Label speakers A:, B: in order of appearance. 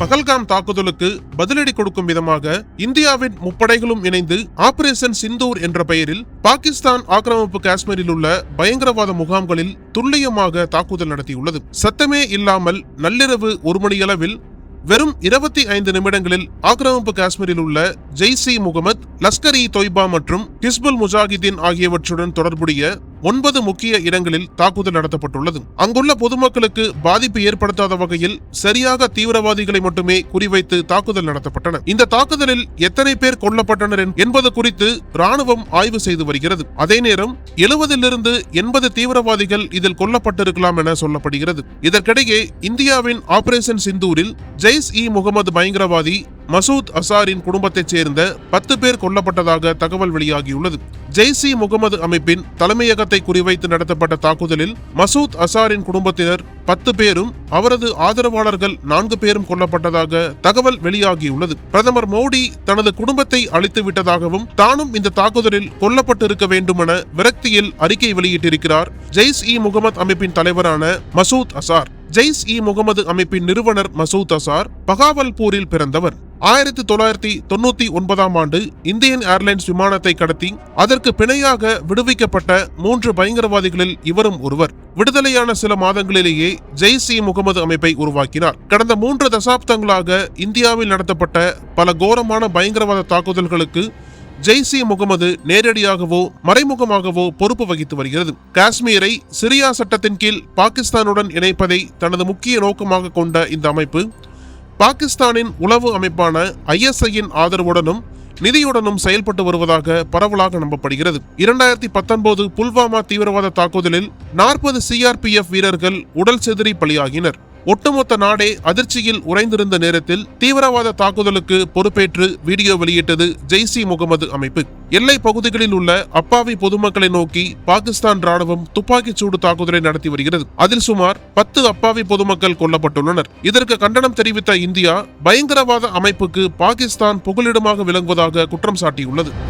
A: பகல்காம் தாக்குதலுக்கு பதிலடி கொடுக்கும் விதமாக இந்தியாவின் முப்படைகளும் இணைந்து ஆபரேஷன் சிந்தூர் என்ற பெயரில் பாகிஸ்தான் ஆக்கிரமிப்பு காஷ்மீரில் உள்ள பயங்கரவாத முகாம்களில் துல்லியமாக தாக்குதல் நடத்தியுள்ளது. சத்தமே இல்லாமல் நள்ளிரவு ஒரு மணியளவில் வெறும் இருபத்தி ஐந்து நிமிடங்களில் ஆக்கிரமிப்பு காஷ்மீரில் உள்ள ஜெய்சி முகமது லஷ்கர் இ தொய்பா மற்றும் ஹிஸ்புல் முஜாஹிதீன் ஆகியவற்றுடன் தொடர்புடைய ஒன்பது முக்கிய இடங்களில் தாக்குதல் நடத்தப்பட்டுள்ளது. அங்குள்ள பொதுமக்களுக்கு பாதிப்பு ஏற்படுத்தாத வகையில் சரியாக தீவிரவாதிகளை மட்டுமே குறிவைத்து தாக்குதல் நடத்தப்பட்டன. இந்த தாக்குதலில் எத்தனை பேர் கொல்லப்பட்டனர் என்பது குறித்து ராணுவம் ஆய்வு செய்து வருகிறது. அதே நேரம் எழுபதிலிருந்து எண்பது தீவிரவாதிகள் இதில் கொல்லப்பட்டிருக்கலாம் என சொல்லப்படுகிறது. இதற்கிடையே இந்தியாவின் ஆபரேஷன் சிந்தூரில் ஜெய்ஸ் இ முகமது பயங்கரவாதி மசூத் அசாரின் குடும்பத்தைச் சேர்ந்த பத்து பேர் கொல்லப்பட்டதாக தகவல் வெளியாகியுள்ளது. ஜெய்ஸ் இ முகமது அமைப்பின் தலைமையகத்தை குறிவைத்து நடத்தப்பட்ட தாக்குதலில் மசூத் அசாரின் குடும்பத்தினர் பத்து பேரும் அவரது ஆதரவாளர்கள் நான்கு பேரும் கொல்லப்பட்டதாக தகவல் வெளியாகியுள்ளது. பிரதமர் மோடி தனது குடும்பத்தை அழித்து விட்டதாகவும் தானும் இந்த தாக்குதலில் கொல்லப்பட்டிருக்க வேண்டுமென விரக்தியில் அறிக்கை வெளியிட்டிருக்கிறார் ஜெய்ஸ் இ முகமது அமைப்பின் தலைவரான மசூத் அசார். ஜெய்ஸ் இ முகமது அமைப்பின் நிறுவனர் மசூத் அசார் பகாவல்பூரில் பிறந்தவர். ஆயிரத்தி தொள்ளாயிரத்தி தொண்ணூத்தி ஒன்பதாம் ஆண்டு இந்தியன் ஏர்லைன்ஸ் விமானத்தை கடத்தி அதற்கு பிணையாக விடுவிக்கப்பட்ட மூன்று பயங்கரவாதிகளில் இவரும் ஒருவர். விடுதலையான சில மாதங்களிலேயே ஜெய்ஸ் இ முகமது அமைப்பை உருவாக்கினார். கடந்த மூன்று தசாப்தங்களாக இந்தியாவில் நடத்தப்பட்ட பல கோரமான பயங்கரவாத தாக்குதல்களுக்கு ஜெய்ஸ் இ முகமது நேரடியாகவோ மறைமுகமாகவோ பொறுப்பு வகித்து வருகிறது. காஷ்மீரை சிரியா சட்டத்தின் கீழ் பாகிஸ்தானுடன் இணைப்பதை தனது முக்கிய நோக்கமாக கொண்ட இந்த அமைப்பு பாகிஸ்தானின் உளவு அமைப்பான ஐஎஸ்ஐயின் ஆதரவுடனும் நிதியுடனும் செயல்பட்டு வருவதாக பரவலாக நம்பப்படுகிறது. இரண்டாயிரத்தி பத்தொன்பது புல்வாமா தீவிரவாத தாக்குதலில் நாற்பது சிஆர்பிஎஃப் வீரர்கள் உடல் செதறி பலியாகினர். ஒட்டுமொத்த நாடே அதிர்ச்சியில் உறைந்திருந்த நேரத்தில் தீவிரவாத தாக்குதலுக்கு பொறுப்பேற்று வீடியோ வெளியிட்டது ஜெய்சி முகமது அமைப்பு. எல்லை பகுதிகளில் உள்ள அப்பாவி பொதுமக்களை நோக்கி பாகிஸ்தான் ராணுவம் துப்பாக்கிச் சூடு தாக்குதலை நடத்தி வருகிறது. அதில் சுமார் பத்து அப்பாவி பொதுமக்கள் கொல்லப்பட்டுள்ளனர். இதற்கு கண்டனம் தெரிவித்த இந்தியா பயங்கரவாத அமைப்புக்கு பாகிஸ்தான் புகலிடமாக விளங்குவதாக குற்றம் சாட்டியுள்ளது.